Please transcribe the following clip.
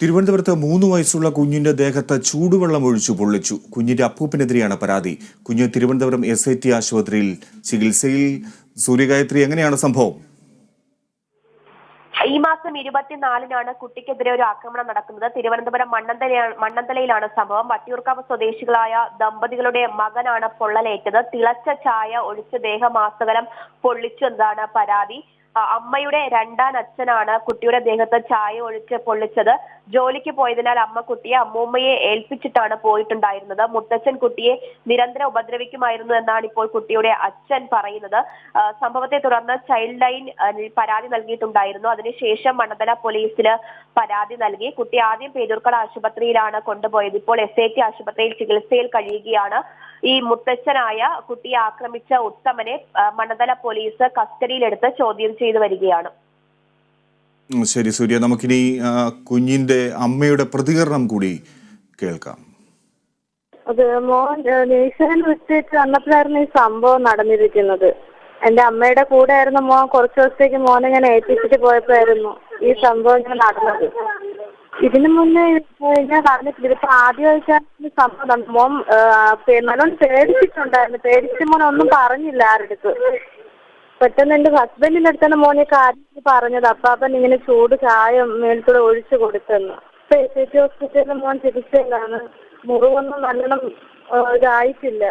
തിരുവനന്തപുരത്ത് മൂന്ന് വയസ്സുള്ള കുഞ്ഞിന്റെ ദേഹത്ത് ചൂടുവെള്ളം ഒഴിച്ചു പൊള്ളിച്ചു. കുഞ്ഞിന്റെ അപ്പൂപ്പിനെതിരെയാണ് പരാതി. കുഞ്ഞ് തിരുവനന്തപുരം എസ് ഐ ടി ആശുപത്രിയിൽ ചികിത്സയിൽ. സൂര്യഗായത്രി എങ്ങനെയാണ് സംഭവം? ഈ മാസം ഇരുപത്തിനാലിനാണ് കുട്ടിക്കെതിരെ ഒരു ആക്രമണം നടക്കുന്നത്. തിരുവനന്തപുരം മണ്ണന്തലയാണ് മണ്ണന്തലയിലാണ് സംഭവം. വട്ടിയൂർക്കാവ് സ്വദേശികളായ ദമ്പതികളുടെ മകനാണ് പൊള്ളലേറ്റത്. തിളച്ച ചായ ഒഴിച്ച് ദേഹമാസകലം പൊള്ളിച്ചു എന്നതാണ് പരാതി. അമ്മയുടെ രണ്ടാം അച്ഛനാണ് കുട്ടിയുടെ ദേഹത്ത് ചായ ഒഴിച്ച് പൊള്ളിച്ചത്. ജോലിക്ക് പോയതിനാൽ അമ്മ കുട്ടിയെ അമ്മൂമ്മയെ ഏൽപ്പിച്ചിട്ടാണ് പോയിട്ടുണ്ടായിരുന്നത്. മുത്തച്ഛൻ കുട്ടിയെ നിരന്തരം ഉപദ്രവിക്കുമായിരുന്നു എന്നാണ് ഇപ്പോൾ കുട്ടിയുടെ അച്ഛൻ പറയുന്നത്. സംഭവത്തെ തുടർന്ന് ചൈൽഡ് ലൈൻ പരാതി നൽകിയിട്ടുണ്ടായിരുന്നു. അതിനുശേഷം മണ്ഡല പോലീസിന് പരാതി നൽകി. കുട്ടി ആദ്യം പേരൂർക്കട ആശുപത്രിയിലാണ് കൊണ്ടുപോയത്. ഇപ്പോൾ എസ് ഐ ടി ആശുപത്രിയിൽ ചികിത്സയിൽ കഴിയുകയാണ്. ഈ മുത്തച്ഛനായ കുട്ടിയെ ആക്രമിച്ച ഉത്തമനെ മണ്ഡല പോലീസ് കസ്റ്റഡിയിലെടുത്ത് ചോദ്യം ചെയ്തു വരികയാണ്. ശരി സൂര്യ. നമുക്കിനി കുഞ്ഞിന്റെ അമ്മയുടെ പ്രതികരണം കൂടി കേൾക്കാം. അത് മോൻ നേഴ്സറിൽ വിട്ടിട്ട് വന്നപ്പോഴായിരുന്നു ഈ സംഭവം നടന്നിരിക്കുന്നത്. എന്റെ അമ്മയുടെ കൂടെ ആയിരുന്നു മോൻ കുറച്ച് ദിവസത്തേക്ക് മോനെ ഞാൻ ഏൽപ്പിച്ചിട്ട് പോയപ്പോഴായിരുന്നു ഈ സംഭവം ഇങ്ങനെ നടന്നത്. ഇതിനു മുന്നേ ഞാൻ നടന്നിട്ടില്ല. ഇതിപ്പോ ആദ്യമായിട്ടാണ് സംഭവം. മോൻ നല്ലോണം പേടിച്ചിട്ടുണ്ടായിരുന്നു. പേടിച്ചിട്ട് മോൻ ഒന്നും പറഞ്ഞില്ല ആരുടെ അടുത്ത്. പെട്ടെന്ന് എന്റെ ഹസ്ബൻഡിന്റെ അടുത്താണ് മോനെ കാര്യം പറഞ്ഞത്. അപ്പാപ്പൻ ഇങ്ങനെ ചൂട് ചായ മേൽക്കൂടെ ഒഴിച്ചു കൊടുത്തെന്ന്. ഇപ്പൊ എസ് എച്ച് ഹോസ്പിറ്റലിൽ മോൻ ചികിത്സയിലാണ്. മുറിവൊന്നും നല്ലോണം ഇതായിട്ടില്ല.